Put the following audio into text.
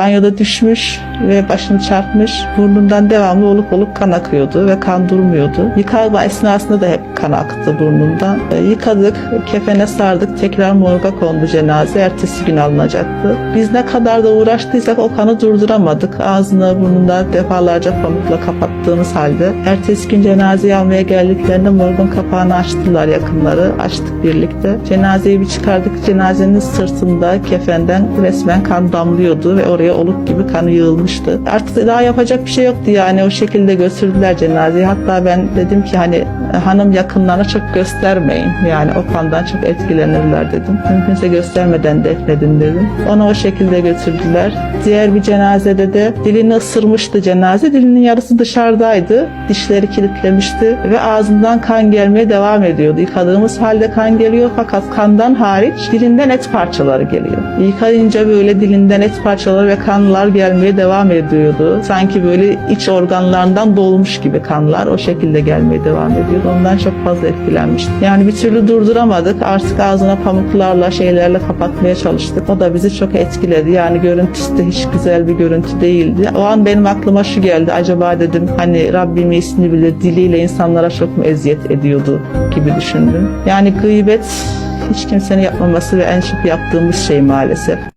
Banyoda düşmüş ve başını çarpmış. Burnundan devamlı oluk oluk kan akıyordu ve kan durmuyordu. Yıkama esnasında da hep kan aktı burnundan. E, yıkadık, kefene sardık. Tekrar morga kondu cenaze. Ertesi gün alınacaktı. Biz ne kadar da uğraştıysak o kanı durduramadık. Ağzını burnunda defalarca pamukla kapattığımız halde. Ertesi gün cenazeyi almaya geldiklerinde morgun kapağını açtılar yakınları. Açtık birlikte. Cenazeyi bir çıkardık. Cenazenin sırtında kefenden resmen kan damlıyordu ve oraya oluk gibi kan yığılmıştı. Artık daha yapacak bir şey yoktu yani o şekilde götürdüler cenazeyi. Hatta ben dedim ki hani hanım yakınlarına çok göstermeyin. Yani o kandan çok etkilenirler dedim. Mümkünse göstermeden defnedin dedim. Onu o şekilde götürdüler. Diğer bir cenazede de dilini ısırmıştı cenaze. Dilinin yarısı dışarıdaydı. Dişleri kilitlemişti ve ağzından kan gelmeye devam ediyordu. Yıkadığımız halde kan geliyor fakat kandan hariç dilinden et parçaları geliyor. Yıkayınca böyle dilinden et parçaları ve kanlar gelmeye devam ediyordu. Sanki böyle iç organlarından dolmuş gibi kanlar o şekilde gelmeye devam ediyordu. Ondan çok fazla etkilenmiştim. Yani bir türlü durduramadık. Artık ağzına pamuklarla şeylerle kapatmaya çalıştık. O da bizi çok etkiledi. Yani görüntüsü de hiç güzel bir görüntü değildi. O an benim aklıma şu geldi. Acaba dedim hani Rabbim iyisini bilir diliyle insanlara çok mu eziyet ediyordu gibi düşündüm. Yani gıybet hiç kimsenin yapmaması ve en çok yaptığımız şey maalesef.